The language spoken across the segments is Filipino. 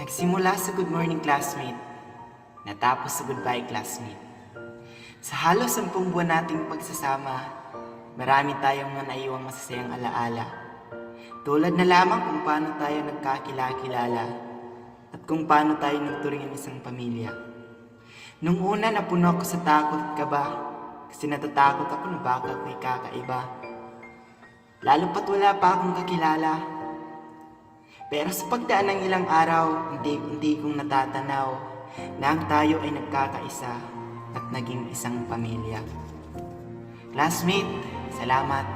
Nagsimula sa good morning classmate, natapos sa goodbye classmate. Sa halos sampung buwan nating pagsasama, marami tayong mga naiwang masasayang alaala. Tulad na lamang kung paano tayo nagkakilala-kilala at kung paano tayo nagturing ng isang pamilya. Nung una napuno ako sa takot at kaba kasi natatakot ako na baka ako'y kakaiba. Lalo pat wala pa akong kakilala pero sa pagdaan ng ilang araw, hindi-hindi kong natatanaw na ang tayo ay nagkakaisa at naging isang pamilya. Classmate, salamat.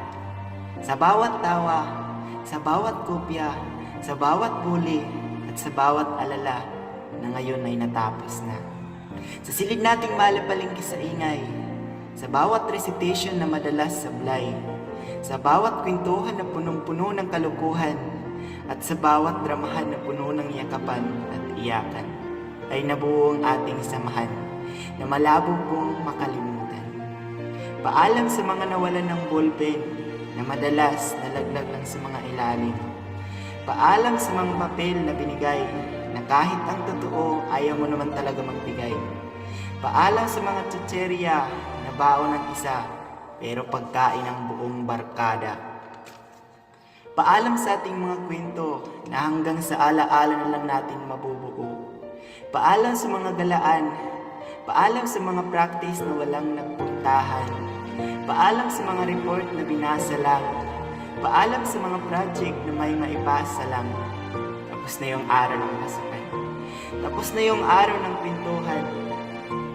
Sa bawat tawa, sa bawat kopya, sa bawat bully, at sa bawat alala na ngayon ay natapos na. Sa silid nating malapalingki sa ingay, sa bawat recitation na madalas sablay, sa bawat kwentuhan na punong-puno ng kalukuhan, at sa bawat dramahan na puno ng yakapan at iyakan, ay nabuo ang ating samahan na malabo pong makalimutan. Paalam sa mga nawalan ng ballpen na madalas nalaglag lang sa mga ilalim. Paalam sa mga papel na binigay na kahit ang totoo ayaw mo naman talaga magbigay. Paalam sa mga tsutserya na baon ng isa pero pagkain ng buong barkada. Paalam sa ating mga kwento na hanggang sa alaala na lang natin mabubuo. Paalam sa mga galaan. Paalam sa mga practice na walang nagpuntahan. Paalam sa mga report na binasa lang. Paalam sa mga project na may maipasa lang. Tapos na yung araw ng pasukan. Tapos na yung araw ng pintuhan.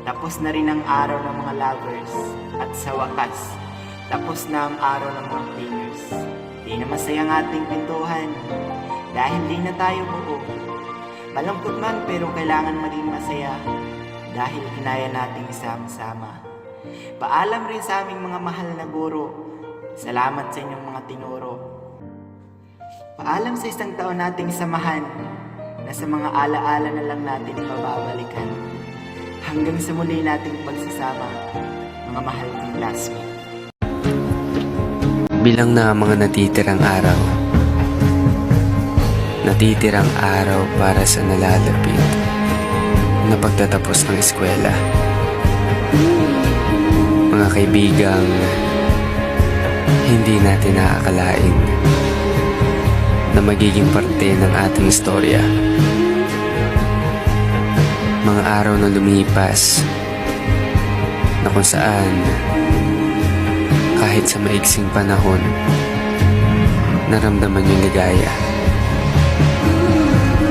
Tapos na rin ang araw ng mga lovers. At sa wakas, tapos na ang araw ng mga players. Di na masaya ang ating pintuhan dahil di na tayo buo. Malungkot man pero kailangan maging masaya dahil kinaya nating isama-sama. Paalam rin sa aming mga mahal na guro. Salamat sa inyong mga tinuro. Paalam sa isang taon nating samahan na sa mga alaala na lang natin mababalikan. Hanggang sa muli nating pagsasama, mga mahal kong classmate. Bilang na mga natitirang araw. Natitirang araw para sa nalalapit na pagtatapos ng eskwela. Mga kaibigang hindi natin nakakalain na magiging parte ng ating istorya. Mga araw na lumipas na kung saan kahit sa maiksing panahon, naramdaman yung ligaya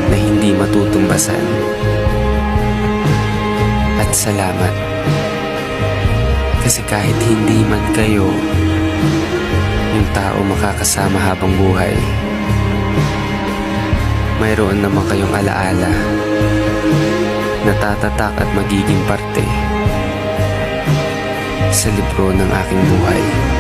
na hindi matutumbasan. At salamat. Kasi kahit hindi man kayo yung tao makakasama habang buhay, mayroon naman kayong alaala na tatatak at magiging parte sa libro ng aking buhay.